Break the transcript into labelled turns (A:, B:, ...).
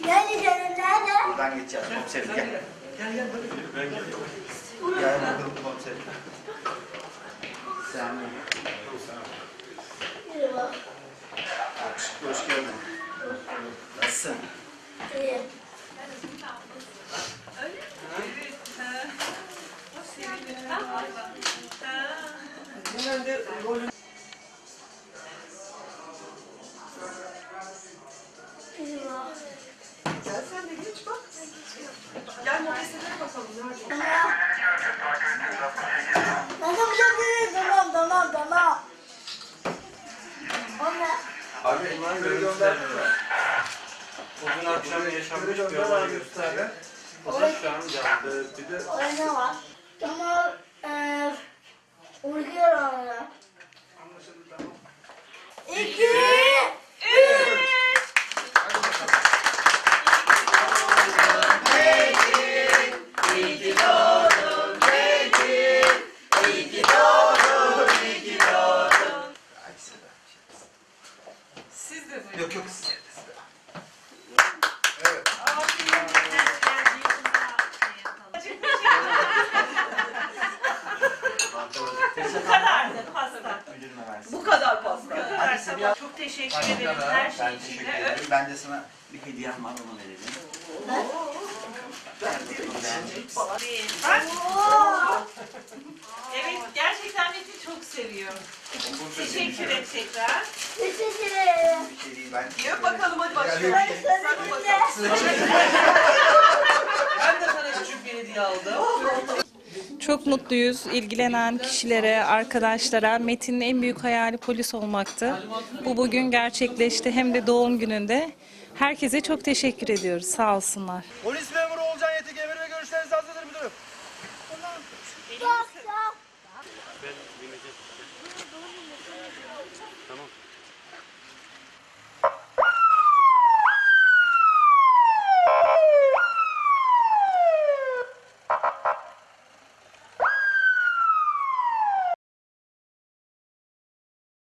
A: Nerede canım nerede?
B: Buradan geçeceğiz komiserim gel.
C: Gel gel böyle.
B: Gel bakalım komiserim. Sen
A: Yürü bak.
B: hoş geldin. Nasılsın?
A: İyi.
C: Hemen de rolü Gel mobeselere bakalım. Nerede?
A: Tamam çok iyi. Tamam tamam tamam. O ne?
D: Abi bunların görüntülerini Bugün akşam yaşanmış bir olay gösterdi. O da şu an canlı. Bir de
A: Orada ne var? Tamam. Eee. Uyuyorum ona.
C: Siz.
B: Yok yok.
E: Bu kadardı pasta.
B: Müdürüme versin.
C: Bu kadar
E: Bu
C: pasta.
E: kadar. Çok teşekkür ederim her şey
B: Ben
E: için
B: teşekkür ederim. Ben de sana bir hediyem var onu vereceğim.
E: Bak. Evet gerçekten Metin çok seviyor. Teşekkür et tekrar.
A: Teşekkür ederim.
B: Ben.
C: Gel bakalım hadi
B: Ya,
C: başlayalım. Hadi. Ben de sana küçük bir hediye aldım.
F: Çok mutluyuz. İlgilenen kişilere, arkadaşlara Metin'in en büyük hayali polis olmaktı. Bu bugün gerçekleşti hem de doğum gününde. Herkese çok teşekkür ediyoruz. Sağ olsunlar.
D: Polis memuru